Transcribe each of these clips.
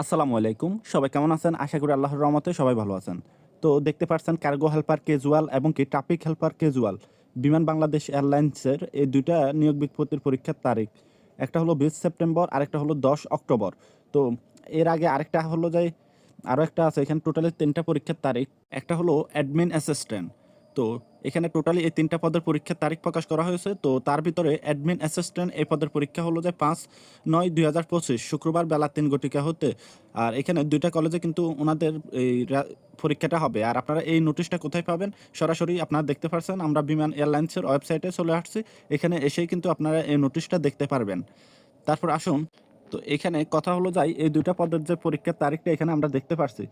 আসসালামু আলাইকুম। সবাই কেমন আছেন? আশা করি আল্লাহর রহমতে সবাই ভালো আছেন। তো দেখতে পাচ্ছেন কার্গো হেল্পার কেজুয়াল এবং কি ট্রাফিক হেল্পার কেজুয়াল। বিমান বাংলাদেশ এয়ারলাইন্সের এই দুইটা নিয়োগ বিজ্ঞপ্তির পরীক্ষার তারিখ। একটা হলো বিশ সেপ্টেম্বর, আরেকটা হলো দশ অক্টোবর। তো এর আগে আরেকটা হলো যে আরও একটা আছে, এখানে টোটালি তিনটা পরীক্ষার তারিখ। একটা হলো অ্যাডমিন অ্যাসিস্ট্যান্ট। তো এখানে টোটালি এই তিনটা পদের পরীক্ষার তারিখ প্রকাশ করা হয়েছে। তো তার ভিতরে অ্যাডমিন অ্যাসিস্ট্যান্ট এই পদের পরীক্ষা হলো যে পাঁচ নয় দুই হাজার পঁচিশ, শুক্রবার বেলা তিন গটিকা হতে। আর এখানে দুইটা কলেজে কিন্তু ওনাদের এই পরীক্ষাটা হবে। আর আপনারা এই নোটিশটা কোথায় পাবেন সরাসরি আপনারা দেখতে পারছেন। আমরা বিমান এয়ারলাইন্সের ওয়েবসাইটে চলে আসছি। এখানে এসেই কিন্তু আপনারা এই নোটিশটা দেখতে পারবেন। তারপর আসুন তো এখানে কথা হলো যাই, এই দুইটা পদের যে পরীক্ষার তারিখটা এখানে আমরা দেখতে পারছি।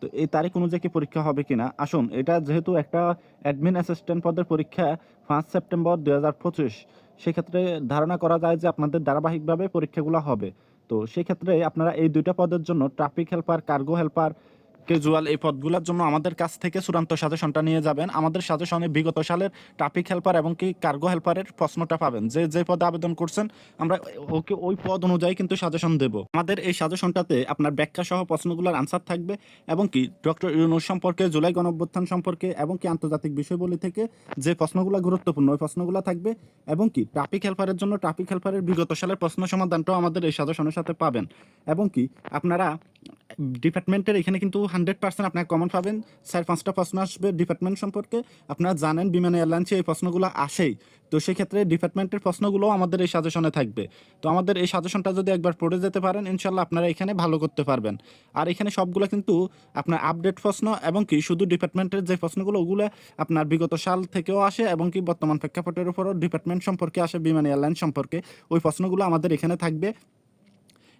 তো এই তারিখ অনুযায়ী কি পরীক্ষা হবে কিনা? আসুন, এটা যেহেতু একটা অ্যাডমিন অ্যাসিস্ট্যান্ট পদের পরীক্ষা পাঁচ সেপ্টেম্বর দুই হাজার পঁচিশ, সেক্ষেত্রে ধারণা করা যায় যে আপনাদের ধারাবাহিকভাবে পরীক্ষাগুলো হবে। তো সেক্ষেত্রে আপনারা এই দুইটা পদের জন্য traffic helper cargo helper casual এই পদগুলোর জন্য আমাদের কাছ থেকে চূড়ান্ত সাজেশনটা নিয়ে যাবেন। আমাদের সাজেশনে বিগত সালের ট্রাফিক হেল্পার এবং কি কার্গো হেল্পারের প্রশ্নটা পাবেন। যে যে পদে আবেদন করছেন, আমরা ওকে ওই পদ অনুযায়ী কিন্তু সাজেশন দেব। আমাদের এই সাজেশনটাতে আপনার ব্যাখ্যা সহ প্রশ্নগুলোর আনসার থাকবে এবং কি ডক্টর ইউনুস সম্পর্কে, জুলাই গণঅভ্যুত্থান সম্পর্কে এবং কি আন্তর্জাতিক বিষয়বলী থেকে যে প্রশ্নগুলো গুরুত্বপূর্ণ, ওই প্রশ্নগুলো থাকবে এবং কি ট্রাফিক হেল্পারের জন্য ট্রাফিক হেল্পারের বিগত সালের প্রশ্ন সমাধানটাও আমাদের এই সাজেশনের সাথে পাবেন। এবং কি আপনারা ডিপার্টমেন্টের এখানে কিন্তু হান্ড্রেড পার্সেন্ট আপনার কমন পাবেন। চার পাঁচটা প্রশ্ন আসবে ডিপার্টমেন্ট সম্পর্কে। আপনারা জানেন বিমান এয়ারলাইন্সে এই প্রশ্নগুলো আসেই। তো সেক্ষেত্রে ডিপার্টমেন্টের প্রশ্নগুলোও আমাদের এই সাজেশনে থাকবে। তো আমাদের এই সাজেশনটা যদি একবার পড়ে যেতে পারেন ইনশাল্লাহ আপনারা এখানে ভালো করতে পারবেন। আর এখানে সবগুলো কিন্তু আপনার আপডেট প্রশ্ন এবং কি শুধু ডিপার্টমেন্টের যে প্রশ্নগুলো, ওগুলো আপনার বিগত সাল থেকেও আসে এবং কি বর্তমান প্রেক্ষাপটের উপরও ডিপার্টমেন্ট সম্পর্কে আসে, বিমান এয়ারলাইন সম্পর্কে। ওই প্রশ্নগুলো আমাদের এখানে থাকবে।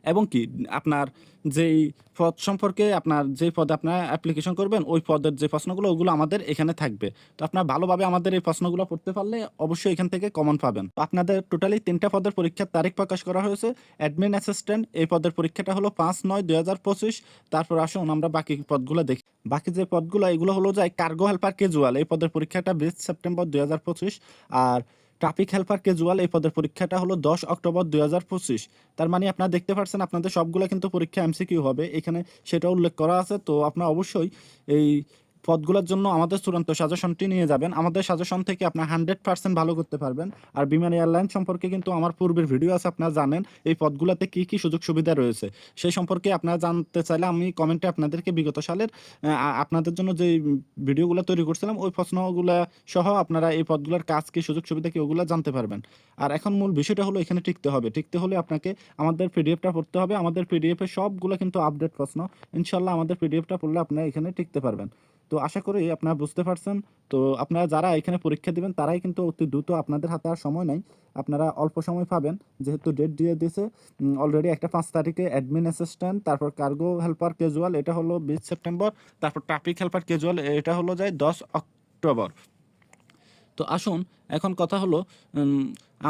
এবং কি আপনার যেই পদ সম্পর্কে আপনার যে পদে আপনার অ্যাপ্লিকেশন করবেন, ওই পদের যে প্রশ্নগুলো, ওগুলো আমাদের এখানে থাকবে। তো আপনার ভালোভাবে আমাদের এই প্রশ্নগুলো পড়তে পারলে অবশ্যই এখান থেকে কমন পাবেন। আপনাদের টোটালি তিনটা পদের পরীক্ষার তারিখ প্রকাশ করা হয়েছে। অ্যাডমিন অ্যাসিস্ট্যান্ট এই পদের পরীক্ষাটা হলো পাঁচ নয় দুই হাজার পঁচিশ। তারপর আসুন আমরা বাকি পদগুলো দেখি। বাকি যে পদগুলো, এগুলো হলো যায় কার্গো হেল্পার কেজুয়াল এই পদের পরীক্ষাটা বিশ সেপ্টেম্বর দুই হাজার পঁচিশ। আর ট্রাফিক হেল্পার ক্যাজুয়াল এই পদের পরীক্ষাটা হলো দশ অক্টোবর দু হাজার পঁচিশ। তার মানে আপনারা দেখতে পাচ্ছেন আপনাদের সবগুলো কিন্তু পরীক্ষা এমসিকিউ হবে। এখানে সেটা উল্লেখ করা আছে। তো আপনারা অবশ্যই এই পদগুলোর জন্য আমাদের চূড়ান্ত সাজেশনটি নিয়ে যাবেন। আমাদের সাজেশন থেকে আপনার হান্ড্রেড পার্সেন্ট ভালো করতে পারবেন। আর বিমান এয়ারলাইন সম্পর্কে কিন্তু আমার পূর্বের ভিডিও আছে, আপনারা জানেন এই পদগুলোতে কী কী সুযোগ সুবিধা রয়েছে। সেই সম্পর্কে আপনারা জানতে চাইলে আমি কমেন্টে আপনাদেরকে বিগত সালের আপনাদের জন্য যে ভিডিওগুলো তৈরি করছিলাম, ওই প্রশ্নগুলো সহ আপনারা এই পদগুলোর কাজ কি, সুযোগ সুবিধা কি, ওগুলো জানতে পারবেন। আর এখন মূল বিষয়টা হলো এখানে টিকতে হবে। টিকতে হলে আপনাকে আমাদের পিডিএফটা পড়তে হবে। আমাদের পিডিএফে সবগুলো কিন্তু আপডেট প্রশ্ন। ইনশাল্লাহ আমাদের পিডিএফটা পড়লে আপনারা এখানে টিকতে পারবেন। তো আশা করি আপনারা বুঝতে পারছেন। তো আপনারা যারা এখানে পরীক্ষা দেবেন, তারাই কিন্তু অতি দ্রুত আপনাদের হাতে আর সময় নাই। আপনারা অল্প সময় পাবেন, যেহেতু ডেট দিয়ে দিয়েছে। অলরেডি একটা পাঁচ তারিখে অ্যাডমিন অ্যাসিস্ট্যান্ট তারপর কার্গো হেল্পার ক্যাজুয়াল এটা হলো বিশ সেপ্টেম্বর। তারপর ট্রাফিক হেল্পার ক্যাজুয়াল এটা হলো যায় দশ অক্টোবর। তো আসুন এখন কথা হলো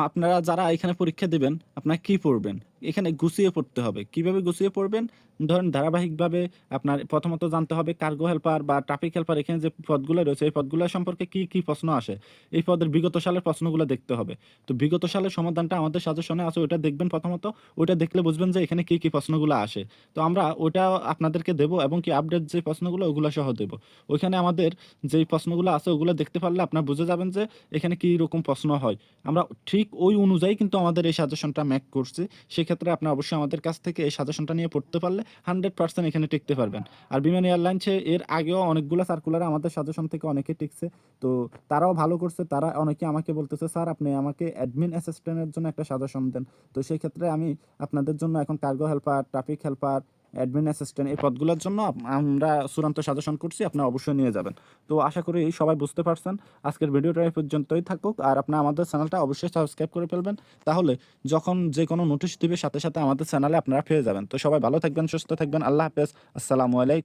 আপনারা যারা এখানে পরীক্ষা দেবেন, আপনারা কি পড়বেন? এখানে গুছিয়ে পড়তে হবে। কীভাবে গুছিয়ে পড়বেন? ধরেন ধারাবাহিকভাবে আপনার প্রথমত জানতে হবে কার্গো হেল্পার বা ট্রাফিক হেল্পার এখানে যে পদগুলো রয়েছে, এই পদগুলো সম্পর্কে কি কি প্রশ্ন আসে? এই পদের বিগত সালের প্রশ্নগুলো দেখতে হবে। তো বিগত সালের সমাধানটা আমাদের সাজেশনে আছে, ওইটা দেখবেন প্রথমত। ওইটা দেখলে বুঝবেন যে এখানে কি কি প্রশ্নগুলো আসে। তো আমরা ওটা আপনাদেরকে দেব এবং কি আপডেট যে প্রশ্নগুলো, ওগুলো সহ দেব। ওইখানে আমাদের যেই প্রশ্নগুলো আছে, ওগুলো দেখতে পারলে আপনারা বুঝে যাবেন যে এখানে কি রকম প্রশ্ন হয়? আমরা ঠিক ওই অনুযায়ী কিন্তু আমাদের এই সাজেশনটা ম্যাক করছি। সেক্ষেত্রে আপনি অবশ্যই আমাদের কাছ থেকে এই সাজেশনটা নিয়ে পড়তে পারলে হান্ড্রেড পার্সেন্ট এখানে টিকতে পারবেন। আর বিমান এয়ারলাইন্সে এর আগেও অনেকগুলো সার্কুলারে আমাদের সাজেশন থেকে অনেকে টিকছে। তো তারাও ভালো করছে, তারা অনেকে আমাকে বলতেছে, স্যার, আপনি আমাকে অ্যাডমিন অ্যাসিস্ট্যান্টের জন্য একটা সাজেশন দেন। তো সেই ক্ষেত্রে আমি আপনাদের জন্য এখন cargo helper traffic helper admin assistant এই পদগুলোর জন্য আমরা চূড়ান্ত সাজেশন করছি, আপনারা অবশ্যই নিয়ে যাবেন। তো আশা করি সবাই বুঝতে পারছেন। আজকের ভিডিওটা এই পর্যন্তই থাকুক, আর আপনারা আমাদের চ্যানেলটা অবশ্যই সাবস্ক্রাইব করে ফেলবেন। তাহলে যখন যে কোনো নোটিশ দিবে, সাথে সাথে আমাদের চ্যানেলে আপনারা ফিরে যাবেন। তো সবাই ভালো থাকবেন, সুস্থ থাকবেন, আল্লাহ হাফেজ, আসসালামু আলাইকুম।